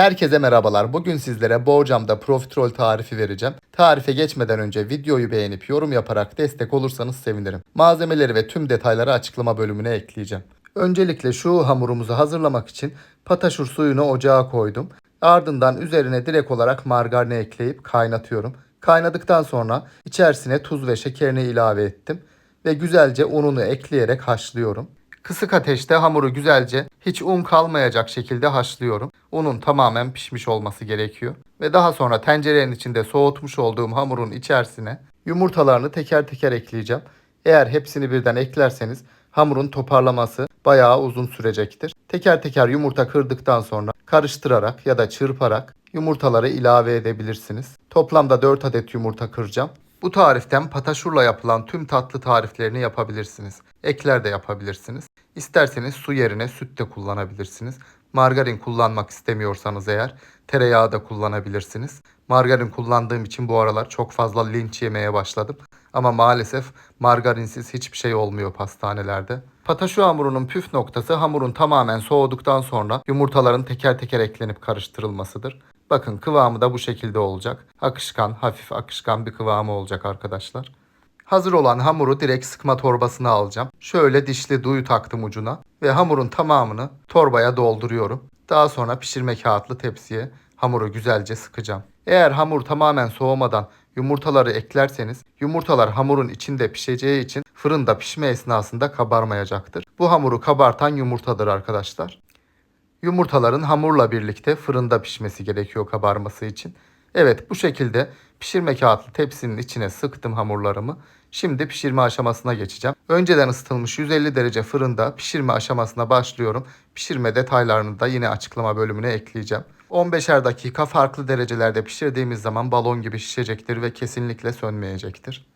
Herkese merhabalar. Bugün sizlere borcamda profiterol tarifi vereceğim. Tarife geçmeden önce videoyu beğenip yorum yaparak destek olursanız sevinirim. Malzemeleri ve tüm detayları açıklama bölümüne ekleyeceğim. Öncelikle şu hamurumuzu hazırlamak için pataşur suyunu ocağa koydum. Ardından üzerine direkt olarak margarini ekleyip kaynatıyorum. Kaynadıktan sonra içerisine tuz ve şekerini ilave ettim ve güzelce ununu ekleyerek haşlıyorum. Kısık ateşte hamuru güzelce hiç un kalmayacak şekilde haşlıyorum. Unun tamamen pişmiş olması gerekiyor. Ve daha sonra tencerenin içinde soğutmuş olduğum hamurun içerisine yumurtalarını teker teker ekleyeceğim. Eğer hepsini birden eklerseniz hamurun toparlaması bayağı uzun sürecektir. Teker teker yumurta kırdıktan sonra karıştırarak ya da çırparak yumurtaları ilave edebilirsiniz. Toplamda 4 adet yumurta kıracağım. Bu tariften pataşurla yapılan tüm tatlı tariflerini yapabilirsiniz. Ekler de yapabilirsiniz. İsterseniz su yerine süt de kullanabilirsiniz. Margarin kullanmak istemiyorsanız eğer tereyağı da kullanabilirsiniz. Margarin kullandığım için bu aralar çok fazla linç yemeye başladım. Ama maalesef margarinsiz hiçbir şey olmuyor pastanelerde. Pataşu hamurunun püf noktası hamurun tamamen soğuduktan sonra yumurtaların teker teker eklenip karıştırılmasıdır. Bakın kıvamı da bu şekilde olacak. Akışkan, hafif akışkan bir kıvamı olacak arkadaşlar. Hazır olan hamuru direkt sıkma torbasına alacağım. Şöyle dişli duyu taktım ucuna ve hamurun tamamını torbaya dolduruyorum. Daha sonra pişirme kağıtlı tepsiye hamuru güzelce sıkacağım. Eğer hamur tamamen soğumadan yumurtaları eklerseniz yumurtalar hamurun içinde pişeceği için fırında pişme esnasında kabarmayacaktır. Bu hamuru kabartan yumurtadır arkadaşlar. Yumurtaların hamurla birlikte fırında pişmesi gerekiyor kabarması için. Evet bu şekilde pişirme kağıtlı tepsinin içine sıktım hamurlarımı. Şimdi pişirme aşamasına geçeceğim. Önceden ısıtılmış 150 derece fırında pişirme aşamasına başlıyorum. Pişirme detaylarını da yine açıklama bölümüne ekleyeceğim. 15'er dakika farklı derecelerde pişirdiğimiz zaman balon gibi şişecektir ve kesinlikle sönmeyecektir.